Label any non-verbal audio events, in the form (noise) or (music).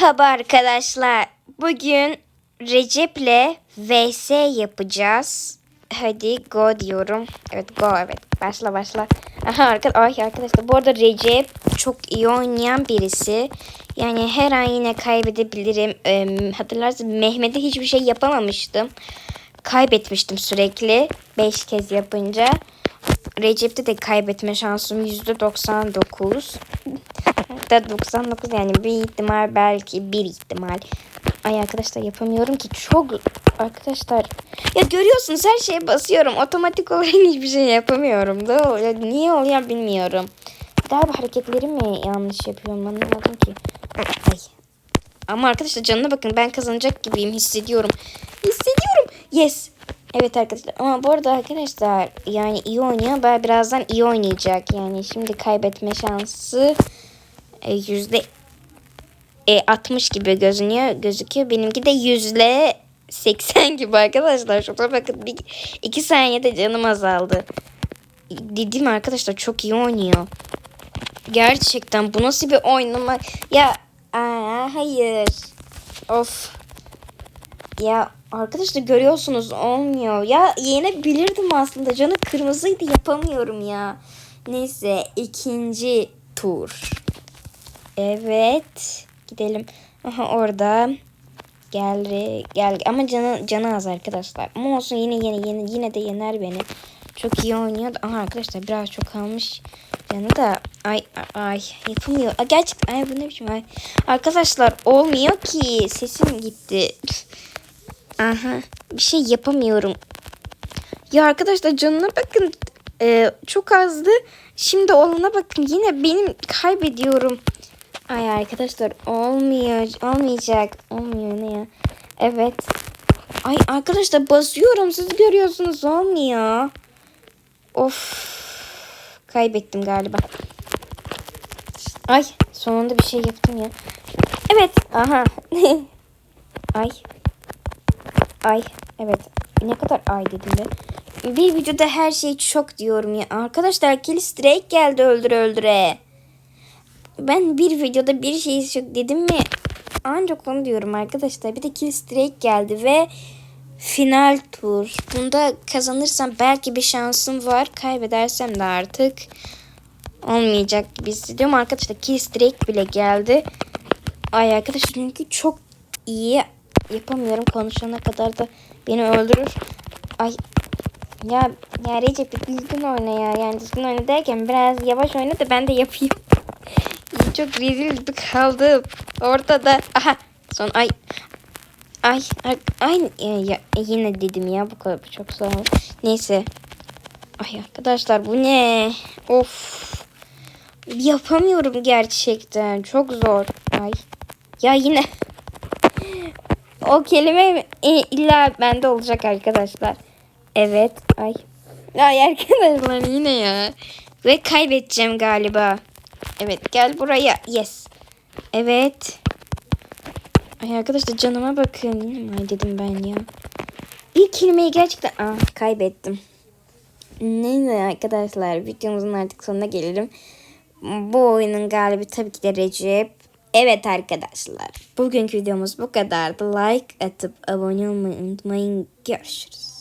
Merhaba arkadaşlar. Bugün Recep'le VS yapacağız. Hadi go diyorum. Evet go evet. Başla başla. Aha arkadaş, ay arkadaşlar bu arada Recep çok iyi oynayan birisi. Yani her an yine kaybedebilirim. Ee, hatırlarsınız Mehmet'e hiçbir şey yapamamıştım. Kaybetmiştim sürekli. 5 kez yapınca. Recep'te de kaybetme şansım %99. Hatta 99 yani bir ihtimal belki bir ihtimal. Ay arkadaşlar yapamıyorum ki çok arkadaşlar. Ya görüyorsunuz her şeye basıyorum. Otomatik olarak (laughs) hiçbir şey yapamıyorum. Da ya niye oluyor bilmiyorum. Galiba hareketleri mi yanlış yapıyorum anlamadım ki. Ay. Ama arkadaşlar canına bakın ben kazanacak gibiyim hissediyorum. Hissediyorum. Yes. Evet arkadaşlar ama bu arada arkadaşlar yani iyi oynuyor. Ben birazdan iyi oynayacak. Yani şimdi kaybetme şansı yüzde e, 60 gibi gözünüyor, gözüküyor. Benimki de yüzde 80 gibi arkadaşlar. Şuna bakın bir, iki saniyede canım azaldı. Dedim arkadaşlar çok iyi oynuyor. Gerçekten bu nasıl bir oynama? Ya aa, hayır. Of. Ya arkadaşlar görüyorsunuz olmuyor. Ya yenebilirdim aslında. Canı kırmızıydı yapamıyorum ya. Neyse ikinci tur. Evet. Gidelim. Aha orada. Gel gel ama canı canı az arkadaşlar. Ama olsun yine yine yine yine de yener beni. Çok iyi oynuyor. Aha arkadaşlar biraz çok kalmış. Canı da ay ay yapamıyor. Aa, gerçekten ay bu ne biçim ay. Arkadaşlar olmuyor ki. Sesim gitti. Aha bir şey yapamıyorum. Ya arkadaşlar canına bakın. Ee, çok azdı. Şimdi olana bakın. Yine benim kaybediyorum. Ay arkadaşlar olmuyor. Olmayacak. Olmuyor ne ya. Evet. Ay arkadaşlar basıyorum. Siz görüyorsunuz olmuyor. Of. Kaybettim galiba. Ay sonunda bir şey yaptım ya. Evet. Aha. (laughs) ay. Ay. Evet. Ne kadar ay dedim de. Bir videoda her şey çok diyorum ya. Arkadaşlar kill strike geldi öldüre öldüre. Ben bir videoda bir şey çok dedim mi ancak onu diyorum arkadaşlar. Bir de kill strike geldi ve final tur. Bunda kazanırsam belki bir şansım var. Kaybedersem de artık olmayacak gibi hissediyorum. Arkadaşlar kill strike bile geldi. Ay arkadaşlar çünkü çok iyi yapamıyorum. Konuşana kadar da beni öldürür. Ay ya, ya Recep düzgün oyna ya. Yani düzgün oyna derken biraz yavaş oyna da ben de yapayım. Çok rezil kaldım. Ortada. Aha. Son ay. Ay. Ay. ay ya, yine dedim ya bu kadar çok ol. Neyse. Ay arkadaşlar bu ne? Of. Yapamıyorum gerçekten. Çok zor. Ay. Ya yine. o kelime illa bende olacak arkadaşlar. Evet. Ay. Ay arkadaşlar yine ya. Ve kaybedeceğim galiba. Evet gel buraya. Yes. Evet. Ay arkadaşlar canıma bakın. Ay dedim ben ya. İlk kelimeyi gerçekten ah, kaybettim. Neyse arkadaşlar videomuzun artık sonuna gelelim. Bu oyunun galibi tabii ki de Recep. Evet arkadaşlar. Bugünkü videomuz bu kadardı. Like atıp abone olmayı unutmayın. Görüşürüz.